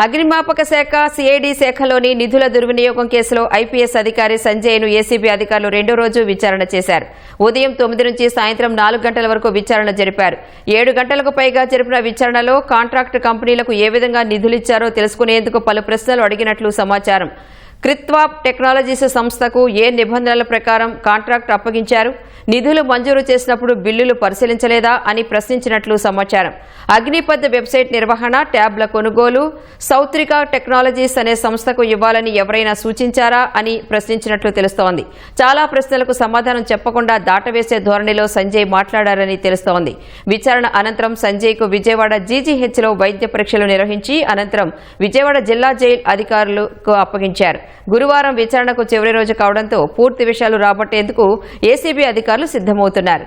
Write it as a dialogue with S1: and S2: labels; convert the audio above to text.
S1: అగ్నిమాపక శాఖ సిఐడి శాఖలోని నిధుల దుర్వినియోగం కేసులో ఐపీఎస్ అధికారి సంజయ్ను ఏసీబీ అధికారులు రెండో రోజు విచారణ చేశారు. ఉదయం తొమ్మిది నుంచి సాయంత్రం నాలుగు గంటల వరకు విచారణ జరిపారు. ఏడు గంటలకు పైగా జరిపిన విచారణలో కాంట్రాక్ట్ కంపెనీలకు ఏ విధంగా నిధులిచ్చారో తెలుసుకునేందుకు పలు ప్రశ్నలు అడిగినట్లు సమాచారం. క్రిత్వాప్ టెక్నాలజీస్ సంస్థకు ఏ నిబంధనల ప్రకారం కాంట్రాక్ట్ అప్పగించారు? నిధులు మంజూరు చేసినప్పుడు బిల్లులు పరిశీలించలేదా అని ప్రశ్నించినట్లు సమాచారం. అగ్నిపథ్ వెబ్సైట్ నిర్వహణ ట్యాబ్ల కొనుగోలు సౌత్రిక టెక్నాలజీస్ అనే సంస్థకు ఇవ్వాలని ఎవరైనా సూచించారా అని ప్రశ్నించినట్లు తెలుస్తోంది. చాలా ప్రశ్నలకు సమాధానం చెప్పకుండా దాటవేసే ధోరణిలో సంజయ్ మాట్లాడారని తెలుస్తోంది. విచారణ అనంతరం సంజయ్కు విజయవాడ జీజీహెచ్లో వైద్య పరీక్షలు నిర్వహించి అనంతరం విజయవాడ జిల్లా జైలు అధికారులకు అప్పగించారు. గురువారం విచారణకు చివరి రోజు కావడంతో పూర్తి విషయాలు రాబట్టేందుకు ఏసీబీ అధికారులు సిద్ధమవుతున్నారు.